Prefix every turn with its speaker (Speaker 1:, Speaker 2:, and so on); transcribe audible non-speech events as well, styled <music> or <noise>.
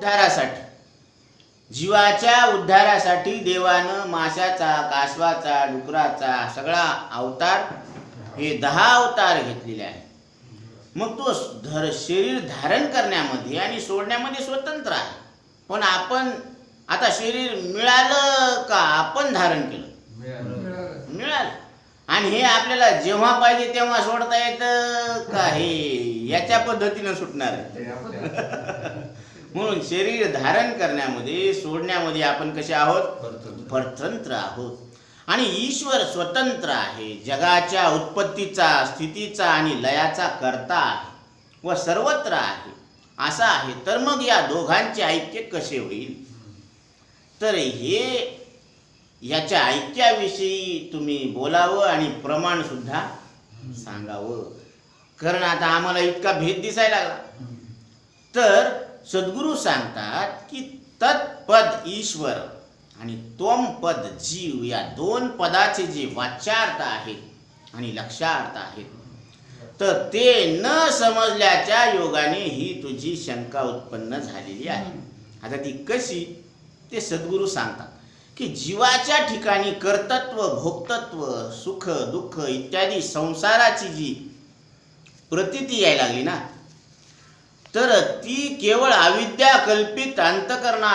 Speaker 1: उद्धारासाठी. जीवाच्या उद्धारासाठी देवानं माशाचा कासवाचा डुकराचा सगळा अवतार हे दहा अवतार घेतलेले आहे मग तो धर शरीर धारण करण्यामध्ये आणि सोडण्यामध्ये स्वतंत्र आहे. पण आपण आता शरीर मिळालं का आपण धारण केलं? मिळालं. आणि हे आपल्याला जेव्हा पाहिजे तेव्हा सोडता येतं का हे याच्या पद्धतीनं सुटणार आहे? <laughs> म्हणून शरीर धारण करण्यामध्ये सोडण्यामध्ये आपण कसे आहोत? परतंत्र. आहोत. आणि ईश्वर स्वतंत्र आहे. जगाच्या उत्पत्तीचा स्थितीचा आणि लयाचा करता आहे व सर्वत्र आहे. असा आहे. तर मग या दोघांचे ऐक्य कसे होईल? तर हे याच्या ऐक्याविषयी तुम्ही बोलावं आणि प्रमाण सुद्धा सांगावं. कारण आता आम्हाला इतका भेद दिसायला लागला. तर सद्गुरू सांगतात की तत्पद ईश्वर आणि त्वम पद जीव या दोन पदाचे जे वाच्यार्थ आहेत आणि लक्षार्थ आहेत. तर ते न समजल्याच्या योगाने ही तुझी शंका उत्पन्न झालेली आहे. आता ती कशी? ते सद्गुरू सांगतात की जीवाच्या ठिकाणी कर्तत्व भोक्तत्व सुख दुःख इत्यादी संसाराची जी प्रतीती यायला लागली ना तर ती केवळ अविद्या कल्पित अंतकरणा